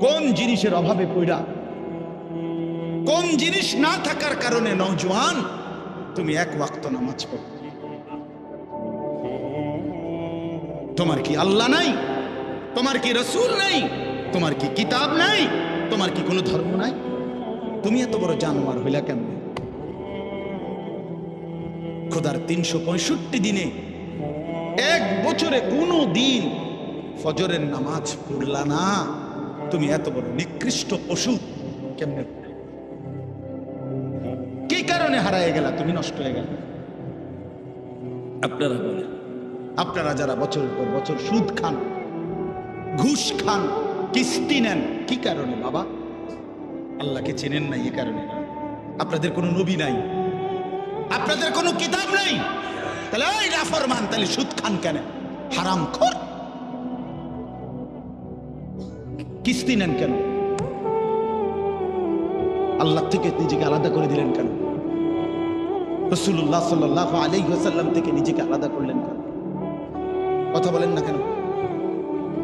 কোন জিনিসের অভাবে পড়া কোন জিনিস না থাকার কারণে নওজোয়ান, তুমি এক ওয়াক্ত নামাজ পড়ো। তোমার কি আল্লাহ নাই? তোমার কি রসুল নাই? তোমার কি কিতাব নাই? তোমার কি কোনো ধর্ম নাই? তুমি এত বড় জানোয়ার হইলা কেন? খোদার তিনশো পঁয়ষট্টি দিনে এক বছরে কোনো দিন ফজরের নামাজ পড়লা না। তুমি এত বড় নিকৃষ্ট পশু কেমনে কি কারণে হারায় গেলা তুমি? নষ্ট হয়ে গেল। আপনারা বলেন। আপনারা যারা বছরের পর বছর সুদ খান ঘুষ খান কিস্তি নেন কি কারণে বাবা? আল্লাহকে চেনেন নাই এ কারণে। আপনাদের কোনো নবী নাই। আপনাদের কোনো কিতাব নাই। তাহলে ওই রাফরমান তাহলে সুদ খান কেন? হারাম খোর কিস্তি নেন কেন? আল্লাহ থেকে নিজেকে আলাদা করে দিলেন কেন? রসুল্লাহ সাল্লাহ আলী সাল্লাম থেকে নিজেকে আলাদা করলেন কেন? কথা বলেন না কেন?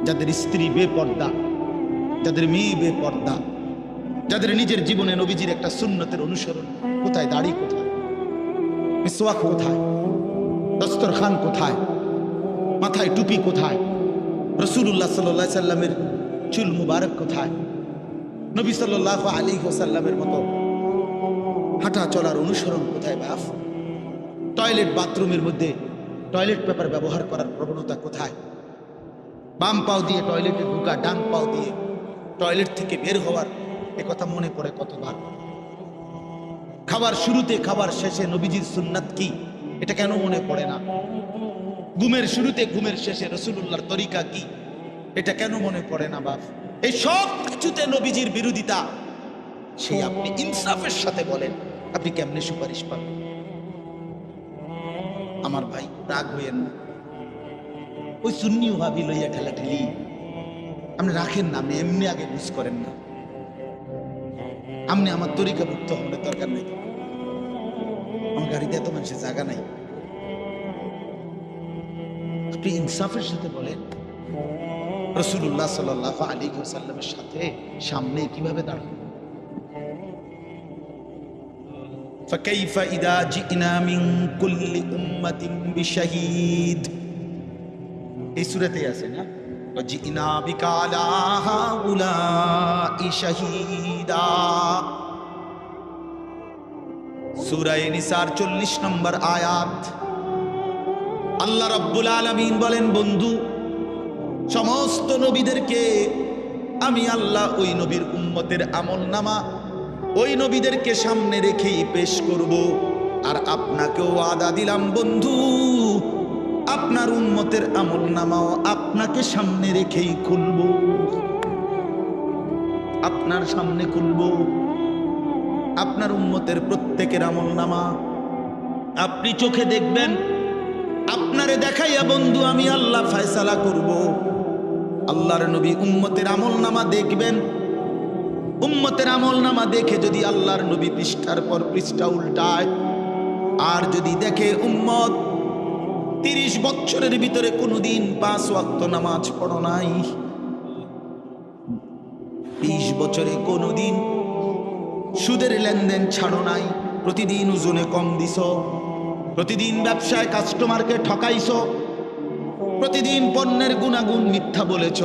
যাদের স্ত্রী বেপর্দা, যাদের মেয়ে বেপর্দা, যাদের নিজের জীবনে নবীজির একটা সুন্নতের অনুসরণ কোথায়, দাড়ি কোথায়, মিসওয়াক কোথায়, দস্তরখান কোথায়, মাথায় টুপি কোথায় রসুল্লাহ সাল্লাহ সাল্লামের চুল মুবারক কোথায়? নবী সাল্লাহ আলী সাল্লামের মতো হাঁটা চলার অনুসরণ কোথায় বাফ টয়লেট বাথরুমের মধ্যে টয়লেট পেপার ব্যবহার করার প্রবণতা কোথায়? বাম পাও দিয়ে টয়লেটে ঢুকা, ডান পাও দিয়ে টয়লেট থেকে বের হওয়ার কথা মনে পড়ে কতবার? খাবার শুরুতে, খাবার শেষে নবীজির সুন্নাত কি? এটা কেন মনে পড়ে না? ঘুমের শুরুতে, ঘুমের শেষে রসুল্লাহর তরিকা কি? এটা কেন মনে পড়ে না, বাপ? এই সব কিছুতে নবীজির বিরোধিতা। সেই আপনি ইনসাফের সাথে বলেন, আপনি কেমনে সুপারিশ পাবেন আমার ভাই, রাগ হইয়েন না। ওই সুন্নি ভাবি লইয়া ঠেলা ঠেলি। আপনি রাখেন না, আপনি এমনি আগে বুঝ করেন না। আপনি আমার তরিকা ভুক্ত হওয়ার দরকার নেই। আমার গাড়িতে এত মানুষের জায়গা নাই। আপনি ইনসাফের সাথে বলেন রসুল্লাহ সাল আলী সাল্লামের সাথে সামনে কিভাবে দাঁড়ান فكيف إذا جئنا من كل أمة بشهيد এই সুরাতে আছে না وجئنا بك على هؤلاء شهيدا সূরায়ে নিসার 40 নম্বর আয়াত আল্লাহ রাব্বুল আলামিন বলেন বন্ধু সমস্ত নবীদেরকে আমি আল্লাহ ওই নবীর উম্মতের আমল নামা ওই নবীদেরকে সামনে রেখেই পেশ করব। আর আপনাকেও আদা দিলাম, বন্ধু, আপনার উন্মতের আমল নামাও আপনাকে সামনে রেখেই খুলব। আপনার সামনে খুলব। আপনার উন্মতের প্রত্যেকের আমল নামা। আপনি চোখে দেখবেন, আপনারে দেখাইয়া বন্ধু আমি আল্লাহ ফায়সালা করব। আল্লাহর নবী উম্মতের আমল নামা দেখবেন। উম্মতের আমল নামা দেখে যদি আল্লাহর নবী পৃষ্ঠার পর পৃষ্ঠা উল্টায়, আর যদি দেখে উম্মত তিরিশ বছরের ভিতরে কোনোদিন পাঁচ ওয়াক্ত নামাজ পড়ো নাই, বিশ বছরে কোনোদিন সুদের লেনদেন ছাড়ো নাই, প্রতিদিন ওজনে কম দিছ, প্রতিদিন ব্যবসায় কাস্টমারকে ঠকাইছ প্রতিদিন পণ্যের গুণাগুণ মিথ্যা বলেছ।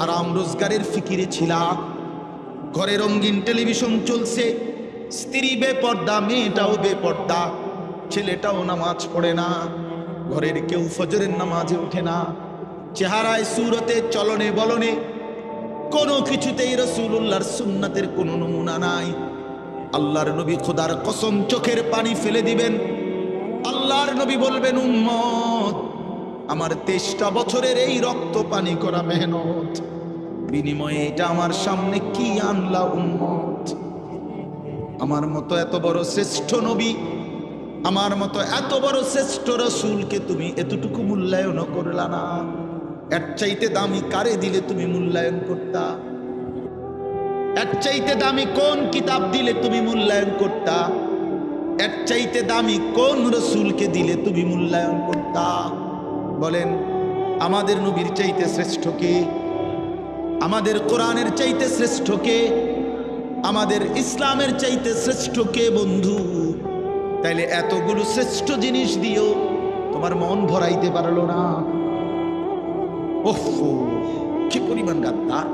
হারাম রোজগারের ফিকিরে ছিলা। ঘরে রঙিন টেলিভিশন চলছে। স্ত্রী বেপর্দা, মেয়েটাও বেপর্দা। ছেলেটাও নামাজ পড়ে না। ঘরের কেউ ফজরের নামাজে ওঠে না। চেহারায়, সুরতে, চলনে, বলনে কোনো কিছুতেই রসুল্লাহর সুন্নাতের কোনো নমুনা নাই। আল্লাহর নবী খোদার কসম চোখের পানি ফেলে দিবেন। আল্লাহর নবী বলবেন, উম্মত আমার তেইশটা বছরের এই রক্ত পানি করা মেহনত। বিনিময়ে এটা আমার সামনে কি আনলা উম্মত? আমার মতো এত বড় শ্রেষ্ঠ নবী, আমার মতো এত বড় শ্রেষ্ঠ রসুলকে তুমি এতটুকু মূল্যায়ন করলা না। এর চাইতে দামি কারে দিলে তুমি মূল্যায়ন করতা? এর চাইতে দামি কোন কিতাব দিলে তুমি মূল্যায়ন করতা? এর চাইতে দামি কোন রসুলকে দিলে তুমি মূল্যায়ন করতা? বলেন, আমাদের নবীর চাইতে শ্রেষ্ঠ কে? আমাদের কোরআনের চাইতে শ্রেষ্ঠ কে? আমাদের ইসলামের চাইতে শ্রেষ্ঠ কে, বন্ধু? তাইলে এতগুলো শ্রেষ্ঠ জিনিস দিও তোমার মন ভরাইতে পারল না। ওহ, কি পরিমাণ গাদ্দার!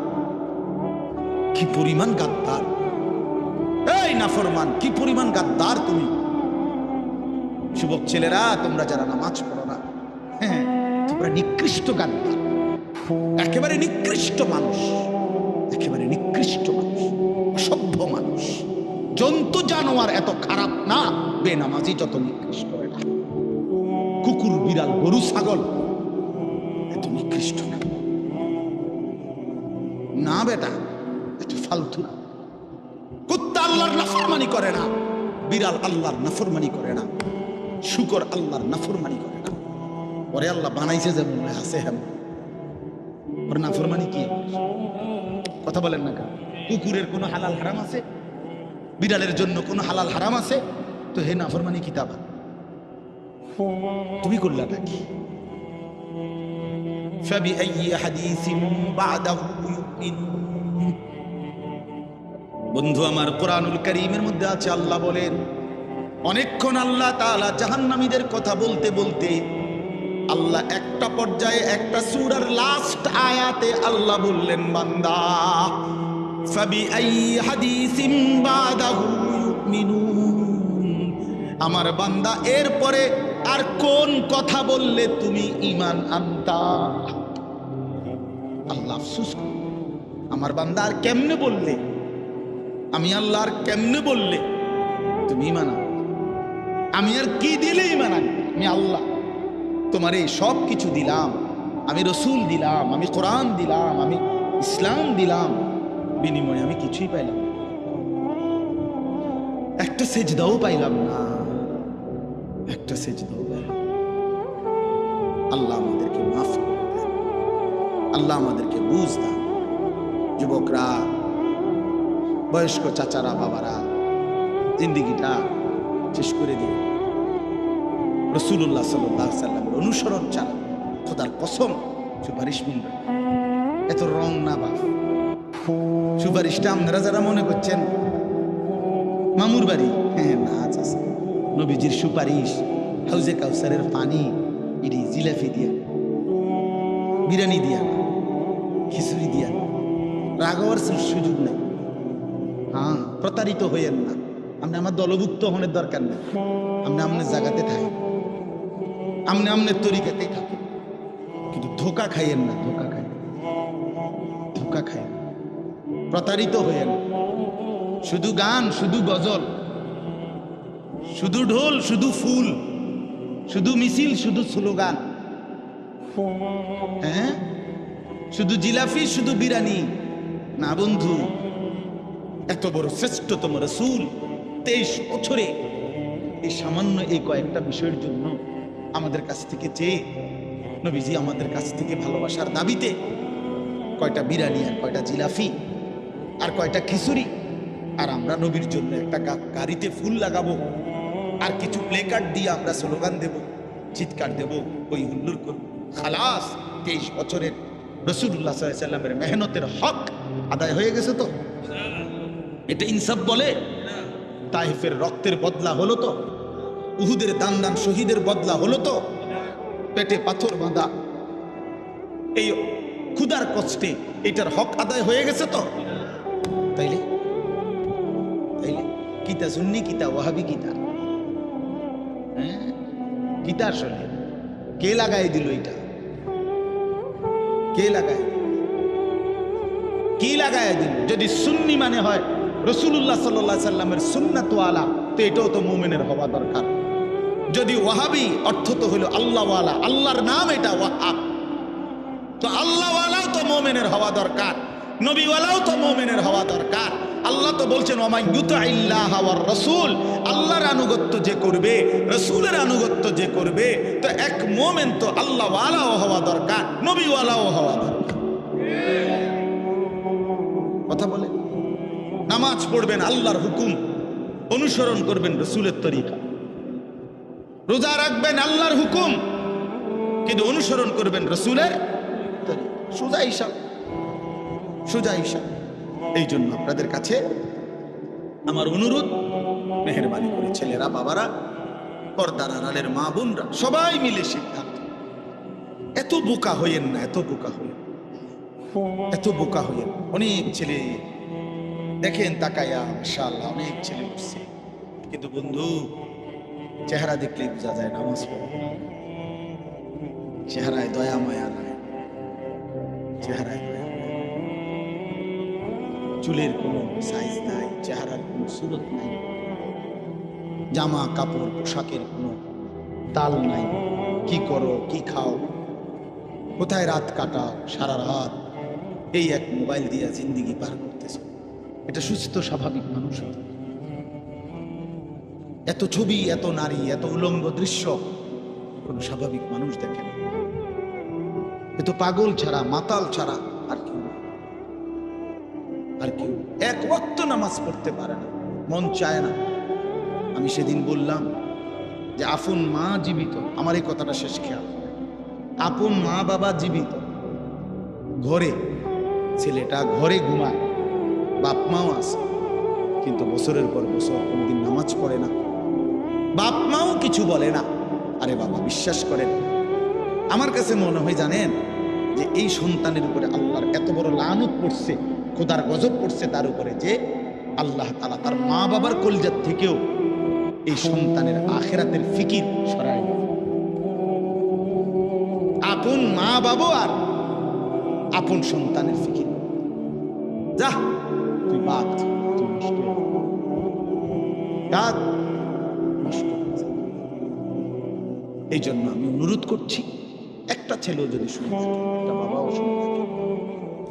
কি পরিমাণ গাদ্দার! এই নাফরমান, কি পরিমাণ গাদ্দার তুমি! যুবক ছেলেরা, তোমরা যারা নামাজ পড়ো না তোমরা নিকৃষ্ট গাদ্দার একেবারে নিকৃষ্ট মানুষ। একেবারে নিকৃষ্ট মানুষ। অসভ্য মানুষ। জন্তু জানোয়ার এত খারাপ না, বেনামাজি যত নিকৃষ্ট এটা কুকুর, বিড়াল, গরু, ছাগল, এত নিকৃষ্ট না। না বেটা, এত ফালতু না। কুত্তা আল্লাহর নাফরমানি করে না, বিড়াল আল্লাহর নাফরমানি করে না, শুকর আল্লাহর নাফরমানি করে ওরে আল্লাহ বানাইছে যে মনে আছে হ্যাঁ ওর নাফরমানি কি? কথা বলেন না কেন? কুকুরের কোনো হালাল হারাম আছে? বিড়ালের জন্য কোনো হালাল হারাম আছে? তো হে নাফরমানি কিতাব। তুমি করলাটা কি? বন্ধু, আমার কোরআনুল করিমের মধ্যে আছে, আল্লাহ বলেন, অনেকক্ষণ আল্লাহ তালা জাহান্নামীদের কথা বলতে বলতে আল্লাহ একটা পর্যায়ে একটা সূরার লাস্ট আয়াতে আল্লাহ বললেন, বান্দা আমার বান্দা, এরপরে আর কোন কথা বললে তুমি ঈমান আনতা? আল্লাহ আফসোস। আমার বান্দা, আর কেমনে বললে? আমি আল্লাহ, আর কেমনে বললে? তুমি আনো আমি আর কি দিলে আনি আমি আল্লাহ। তোমার এই সব কিছু দিলাম, আমি রসুল দিলাম, আমি কোরআন দিলাম, আমি ইসলাম দিলাম, বিনিময়ে আমি কিছুই পাইলাম। একটা সেজদাও পাইলাম না। একটা সেজদাও পাইলাম আল্লাহ আমাদেরকে মাফ আল্লাহ আমাদেরকে বুঝ দান। যুবকরা, বয়স্ক চাচারা, বাবারা, জিন্দিগিটা শেষ করে দিয়ে রসুল্লাহ সাল্লাহ সাল্লামের অনুসরণ ছাড়া খোদার কসম সুপারিশ মিলবে এত রং না বাপ। সুপারিশটা আপনারা যারা মনে করছেন, মামুর বাড়ি হ্যাঁ না আছে। নবীজির সুপারিশ, হাউজে কাউসারের পানি, ইডি জিলাপি দিয়া, বিরিয়ানি দিয়া, খিচুড়ি দিয়া রাগবার সুযোগ নেই। হ্যাঁ প্রতারিত হইয়েন না। আপনি আমার দলভুক্ত হনের দরকার নেই। আপনি আপনার জায়গাতে থাকেন। আপনি আপনার তরিকাতেই থাকেন কিন্তু ধোকা খাইয়েন না, ধোকা খাই ধোকা খাইয়েন। প্রতারিত হইয়েন। শুধু গান, শুধু গজল, শুধু ঢোল, শুধু ফুল, শুধু মিছিল, শুধু স্লোগান। হ্যাঁ? শুধু জিলাফি শুধু বিরানি না বন্ধু, এত বড় শ্রেষ্ঠতম রসুল তেইশ বছরে এই সামান্য এই কয়েকটা বিষয়ের জন্য আমাদের কাছ থেকে চেয়ে, নবীজি আমাদের কাছ থেকে ভালোবাসার দাবিতে কয়টা বিরানি আর কয়টা জিলাফি আর কয়টা খিচুড়ি, আর আমরা নবীর জন্য একটা গাড়িতে ফুল লাগাবো, আর কিছু প্লে কার্ড দিয়ে আমরা স্লোগান দেব, চিৎকার দেব, ওই হুল্লুর করব খালাস, তেইশ বছরের রসুল্লাহ সাল্লামের মেহনতের হক আদায় হয়ে গেছে তো? এটা ইনসাফ বলে? তাইফের রক্তের বদলা হলো তো? উহুদের দান দান শহীদের বদলা হলো তো? পেটে পাথর বাঁধা। এই ক্ষুদার কষ্টে এটার হক আদায় হয়ে গেছে তো? তাইলে? তাইলে কিতা সুন্নি কিতা ওয়াহাবি কিতা হ্যাঁ? কিতা কে লাগাই দিল এটা? কে দিল? কি লাগাই দিল? যদি সুন্নি মানে হয় রসুল্লাহ সাল্লাহ সাল্লামের সুন্নাতওয়ালা, তো এটাও তো মোমেনের হওয়া দরকার। যদি ওয়াহাবি অর্থ তো হলো আল্লাহওয়ালা, আল্লাহর নাম এটা ওয়াহাব তো আল্লাহওয়ালাও তো মোমেনের হওয়া দরকার, নবীওয়ালাও তো মোমেনের হওয়া দরকার। আল্লাহ তো বলছেন রাসূল আল্লাহর আনুগত্য যে করবে, রসুলের আনুগত্য যে করবে, তো এক মোমেন তো আল্লাহওয়ালাও হওয়া দরকার, নবীওয়ালাও হওয়া দরকার। কথা বলে? নামাজ পড়বেন, আল্লাহর হুকুম অনুসরণ করবেন, রসুলের তরিকা। রোজা রাখবেন আল্লাহর হুকুম, কিন্তু অনুসরণ করবেন রসুলের। সোজা হিসাব সোজা হিসাব। এই জন্য আপনাদের কাছে আমার অনুরোধ, মেহরবানি করে ছেলেরা, বাবারা, পর্দার আড়ালের মা বোনরা, সবাই মিলে সিদ্ধান্ত। এত বোকা হইয়েন না, এত বোকা হইয়েন। এত বোকা হইয়েন। অনেক ছেলে, দেখেন তাকাইয়া মাশাআল্লাহ, অনেক ছেলে উঠছে কিন্তু বন্ধু চেহারা দেখলেই বোঝা যায় নামাজ চেহারায় দয়া মায়া নাই। চেহারায় চুলের কোনো সাইজ নাই, চেহারার কোনো সুরত নাই। জামা, কাপড়, পোশাকের কোনো তাল নাই। কি করো, কি খাও? কোথায় রাত কাটা সারা রাত এই এক মোবাইল দিয়ে জিন্দিগি পার করতেছ। এটা সুস্থ, স্বাভাবিক মানুষ হতে। এত ছবি, এত নারী, এত উলঙ্গ দৃশ্য। কোন স্বাভাবিক মানুষ দেখে না। এত পাগল ছাড়া, মাতাল ছাড়া আর কেউ। আর কেউ এক ওয়াক্ত নামাজ পড়তে পারে না। মন চায় না। আমি সেদিন বললাম যে, আপন মা জীবিত, আমার এই কথাটা শেষ খেয়াল আপন মা বাবা জীবিত। ঘরে ছেলেটা ঘরে ঘুমায়, বাপ মাও আছে। কিন্তু বছরের পর বছর কোনদিন নামাজ পড়ে না। বাপ মাও কিছু বলে না। আরে বাবা, বিশ্বাস করেন, আমার কাছে মনে হয় জানেন যে এই সন্তানের উপরে আল্লাহর এত বড় লানত পড়ছে, খোদার গজব পড়ছে তার উপরে যে আল্লাহ তালা তার মা বাবার কলজার থেকেও এই সন্তানের আখেরাতের ফিকির দিয়েছে। আপন মা বাবু আর আপন সন্তানের ফিকির। যা, তুই বাদ, তুই এই জন্য আমি অনুরোধ করছি, একটা ছেলেও যদি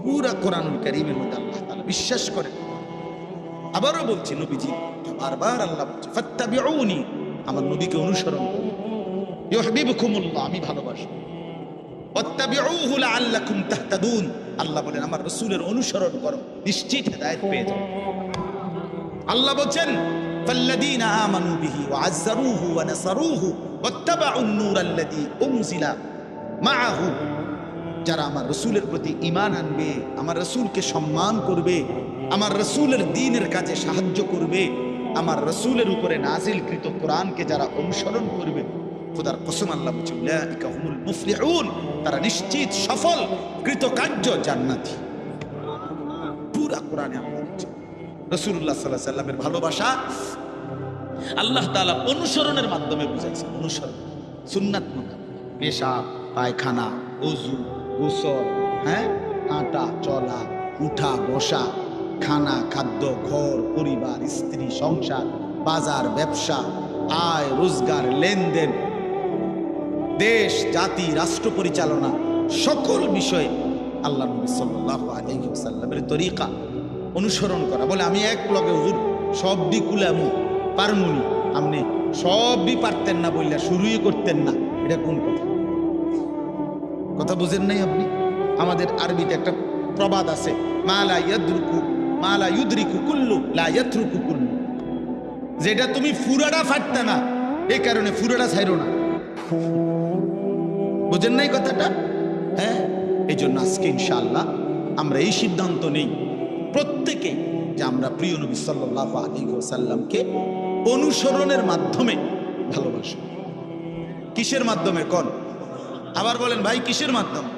পুরা কোরআনুল কারিমের মধ্যে আল্লাহ তাআলা বিশ্বাস করে। আবারও বলছি, নবীজি, বারবার আল্লাহ বলছে আমার নবীকে অনুসরণ করুন আমি ভালোবাসি। আল্লাহ বলেন, আমার রসুলের অনুসরণ করো, নিশ্চিত হেদায়েত পেয়ে যাবে আল্লাহ বলছেন فالذين آمنوا به وعزروه ونصروه واتبعوا النور الذي أنزل معه যারা আমার রসুলের প্রতি ইমান আনবে আমার রসুলকে সম্মান করবে আমার রসুলের দিনের কাজে সাহায্য করবে আমার রসুলের উপরে নাজিলকৃত কোরআনকে যারা অনুসরণ করবে খোদার কসম আল্লাহ বলছে উলাইকা হুমুল মুফলিহুন তারা নিশ্চিত সফল কৃতকার্য জান্নাতি পুরা কোরআনে আল্লাহ বলছে রসুল্লাহ সাল্লাহ সাল্লামের ভালোবাসা আল্লাহ তাআলা অনুসরণের মাধ্যমে বুঝাইছে অনুসরণ, সুন্নাত মোতাবেক পেশা, পায়খানা অজু গোসল হ্যাঁ? হাঁটা, চলা, উঠা, বসা, খানা, খাদ্য, ঘর, পরিবার, স্ত্রী, সংসার, বাজার, ব্যবসা, আয়, রোজগার, লেনদেন, দেশ, জাতি, রাষ্ট্র পরিচালনা, সকল বিষয়ে আল্লাহ নবী সাল্লাল্লাহু আলাইহি ওয়াসাল্লামের তরিকা অনুসরণ করা। বলে, আমি এক লগে হুজুর, সব দি কুলামু, পারমুনি। আপনি সবই পারতেন না বললে শুরুই করতেন না। এটা কোন কথা? কথা বুঝেন নাই আপনি? আমাদের আরবিতে একটা প্রবাদ আছে মালা ইয়াদরুকু মালা ইউদরিকু কুল্লু, লা ইয়াতরুকু কুল্লু। যেটা তুমি ফুরাটা ফাটতে না এই কারণে ফুরাটা ছাইরো না। বুঝেন নাই কথাটা? হ্যাঁ? এই জন্য আজকে ইনশাআল্লাহ আমরা এই সিদ্ধান্ত নেই। প্রত্যেকে যে আমরা প্রিয় নবী সাল্লাহ আলী সাল্লামকে অনুসরণের মাধ্যমে ভালোবাসি। কিসের মাধ্যমে? কন? আবার বলেন, ভাই, কিসের মাধ্যমে?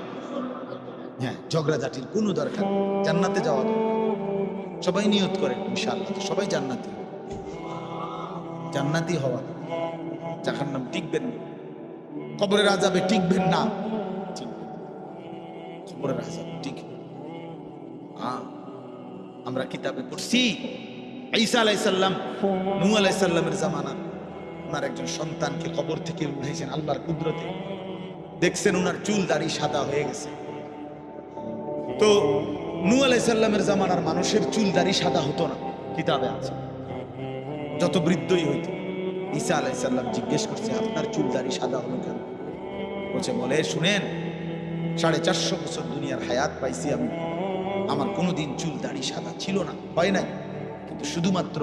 হ্যাঁ ঝগড়াঝাটির কোনো দরকার জান্নাতে যাওয়া সবাই নিয়ত করে, ইনশাআল্লাহ। সবাই জান্নাতি। জান্নাতি হওয়া যাখার নাম টিকবেন না। কবরের আজাবে টিকবেন না। কবরের আজাবে টিকবেন হ্যাঁ আমরা কিতাবে পড়ছি। ঈসা আলাইসাল্লাম নূহ আলাইসাল্লামের জামানা ওনার একজন সন্তানকে কবর থেকে উঠাইছেন আল্লাহর কুদরতে। দেখছেন ওনার চুল দাড়ি সাদা হয়ে গেছে। তো নূহ আলাইসাল্লামের জামানার মানুষের চুল দাড়ি সাদা হতো না, কিতাবে আছে। যত বৃদ্ধই হইত, ঈসা আলাইসাল্লাম জিজ্ঞেস করছে, আপনার চুল দাড়ি সাদা হলো কেন? বলছে, বলে, শুনেন, সাড়ে চারশো বছর দুনিয়ার হায়াত পাইছি আমি। আমার কোনোদিন চুল দাড়ি সাদা ছিল না, হয় নাই। কিন্তু শুধুমাত্র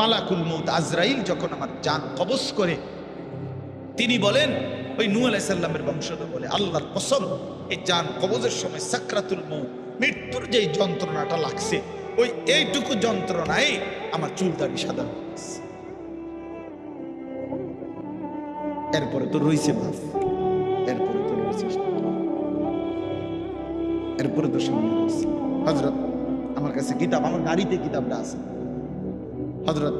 মালাকুল মৌত আজরাইল যখন আমার জান কবজ করে, তিনি বলেন, ওই নূ আলাইসাল্লামের বংশধর বলে, আল্লাহর কসম, এই জান কবজের সময় সাকরাতুল মৌ মৃত্যুর যে যন্ত্রণাটা লাগছে, ওই এইটুকু যন্ত্রণায় আমার চুল দাড়ি সাদা এরপরে তো রইছে বাপ এরপরে তো রয়েছে এরপরে তো সামনে রয়েছে হজরত আমার কাছে কিতাব, আমার গাড়িতে কিতাবটা আছে। হজরত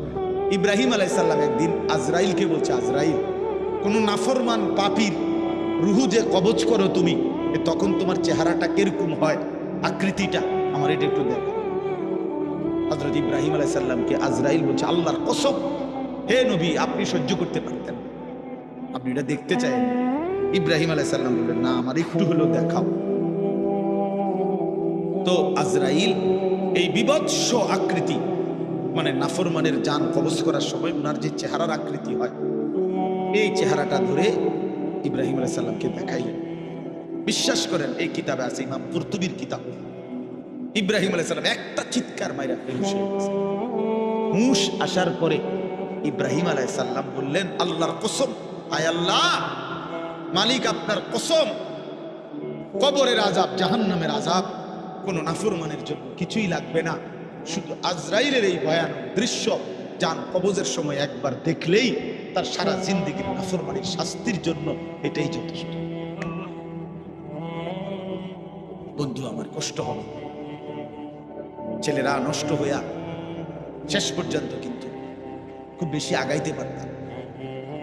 ইব্রাহিম আলাইসাল্লাম একদিন আজরাইলকে বলছে, আজরাইল, কোন নাফরমান পাপির রুহু যে কবজ করো তুমি তখন তোমার চেহারাটা কীরকম হয়? আকৃতিটা আমার এটা একটু দেখো। হজরত ইব্রাহিম আলাইসাল্লামকে আজরাইল বলছে, আল্লাহর কসম, হে নবী, আপনি সহ্য করতে পারতেন আপনি এটা দেখতে চাই ইব্রাহিম আলাইসাল্লাম বললেন, না, আমার একটু হলেও দেখাও। তো আজরাইল, এই বিভৎস আকৃতি মানে নাফরমানের যান কবজ করার সময় ওনার যে চেহারার আকৃতি হয়, এই চেহারাটা ধরে ইব্রাহিম আলাইসাল্লামকে দেখাই বিশ্বাস করেন, এই কিতাবে আছে, ইমাম কুরতুবির কিতাব। ইব্রাহিম আলাইসাল্লাম একটা চিৎকার মাইরা হুঁশ আসার পরে ইব্রাহিম আলাইসাল্লাম বললেন, আল্লাহর কসম আয় আল্লাহ! মালিক আপনার কসম। কবরের আজাব জাহান্নামের আজাব কোন নাফরমানের জন্য কিছুই লাগবে না। শুধু আজরাইলের এই ভয়ানক দৃশ্য, যান কবজের সময় একবার দেখলেই তার সারা জিন্দিগির নাফরমানির শাস্তির জন্য এটাই যথেষ্ট। বন্ধু, আমার কষ্ট হবে। ছেলেরা নষ্ট হইয়া শেষ পর্যন্ত কিন্তু খুব বেশি আগাইতে পারতাম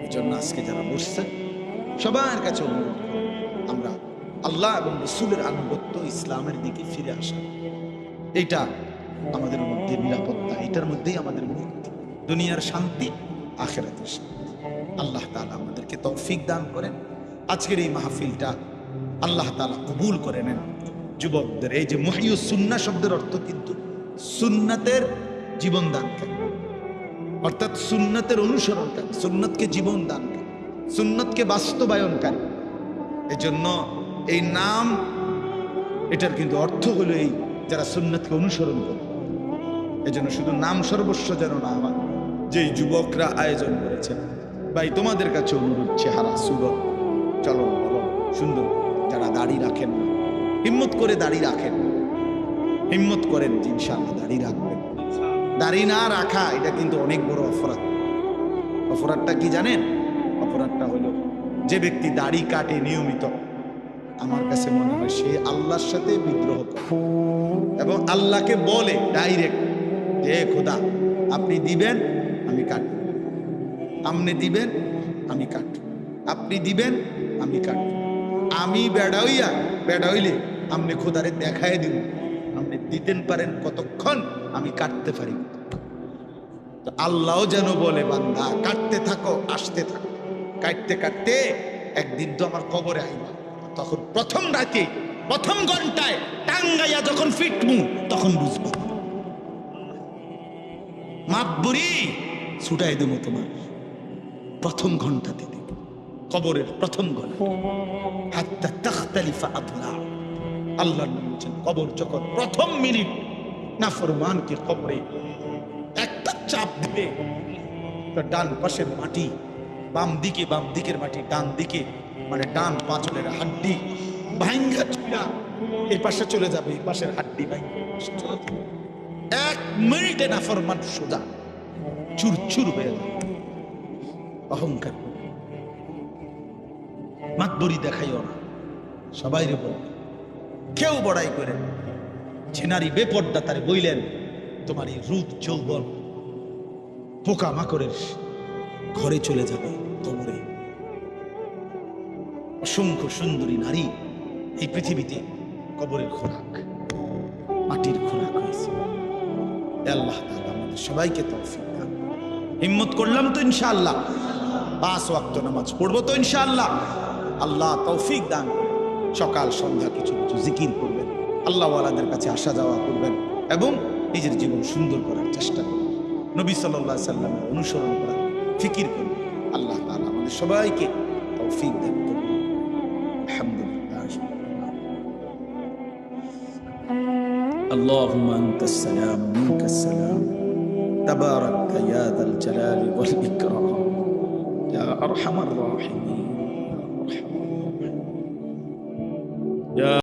এই জন্য আজকে যারা বসছে সবার কাছে অনুরোধ আমরা আল্লাহ এবং রসুলের আনুগত্য ইসলামের দিকে ফিরে আসা। এটা আমাদের মধ্যে নিরাপত্তা, এটার মধ্যেই আমাদের মুক্তি। দুনিয়ার শান্তি, আখেরাতের শান্তি। আল্লাহ তাআলা আমাদেরকে তৌফিক দান করেন। আজকের এই মাহফিলটা আল্লাহ তাআলা কবুল করে নেন। যুবকদের, এই যে মহিউ সুন্না শব্দের অর্থ কিন্তু সুন্নাতের জীবন দানকারী অর্থাৎ সুন্নতের অনুসরণকারী, সুন্নতকে জীবন দানকারী, সুন্নতকে বাস্তবায়নকারী। এজন্য এই নাম, এটার কিন্তু অর্থ হলো এই যারা সুন্নতকে অনুসরণ করে। এজন্য শুধু নাম সর্বস্ব যেন না আমার যেই যুবকরা আয়োজন করেছেন ভাই, তোমাদের কাছে অনুরোধ, চেহারা সুগর চলন বলন সুন্দর, যারা দাড়ি রাখেন হিম্মত করে দাড়ি রাখেন। হিম্মত করেন যে ইনশাআল্লাহ দাড়ি রাখবেন দাড়ি না রাখা, এটা কিন্তু অনেক বড় অপরাধ। অপরাধটা কি জানেন? অপরাধটা হলো যে ব্যক্তি দাড়ি কাটে নিয়মিত আমার কাছে মনে হয় সে আল্লাহর সাথে বিদ্রোহ করে। এবং আল্লাহকে বলে ডাইরেক্ট যে, খোদা, আপনি দিবেন, আমি কাটব। আপনি দিবেন, আমি কাটব। আপনি দিবেন, আমি কাটব। আমি বেড়া হইয়া বেড়া হইলে আপনি খোদারে দেখায় দিব আপনি দিতেন পারেন কতক্ষণ, আমি কাটতে পারি। তো আল্লাহও যেন বলে, বান্দা, কাটতে থাকো, আসতে থাকো। কাটতে কাটতে একদিন তো আমার কবরে আইবা। তখন প্রথম রাতে, প্রথম ঘন্টায় টাঙ্গাইয়া যখন ফিটমু, তখন বুঝব। মাপবুরি ছুটাই দেবো তোমার। প্রথম ঘন্টাতে দেব। কবরের প্রথম ঘণ্টা। তাখতালিফা আল্লাহ বলছেন কবর যখন প্রথম মিনিট না ফরমানকে কবরে। একটা চাপ দিবে। ডান পাশের মাটি, বাম দিকে, বাম দিকের মাটি, ডান দিকে। মানে ডান পাঁচলের হাড্ডি। ভাঙ্গা চুলা এই পাশে চলে যাবে, এই পাশের হাড্ডি ভাঙ্গা। এক মিনিটে না ফরমান সোজা। চুর চুর হয়ে যাবে অহংকার মাতবরি দেখাইও না। সবাই রে বল। কেউ বড়াই করে ছেনারি বেপর্দা তারে বইলেন, তোমার এই রূপ যৌবন। পোকা মাকড়ের ঘরে চলে যাবে কবরে অসংখ্য সুন্দরী নারী এই পৃথিবীতে কবরের খোরাক, মাটির খোরাক হয়েছে আল্লাহ আমাদের সবাইকে তৌফিক দান। হিম্মত করলাম তো ইনশাআল্লাহ। পাঁচ ওয়াক্ত নামাজ পড়ব তো ইনশাআল্লাহ। আল্লাহ তৌফিক দান। সকাল, সন্ধ্যা কিছু কিছু জিকির করবেন। আল্লাহওয়ালাদের কাছে আসা যাওয়া করবেন এবং নিজের জীবন সুন্দর করার চেষ্টা করবেন। নবী সাল্লাহ সাল্লামের অনুসরণ করার ফিকির করবেন। আল্লাহ তাআলা আমাদের সবাইকে তৌফিক দান। اللهم أنت السلام منك السلام. تبارك يا ذا الجلال والإكرام. يا أرحم الراحمين.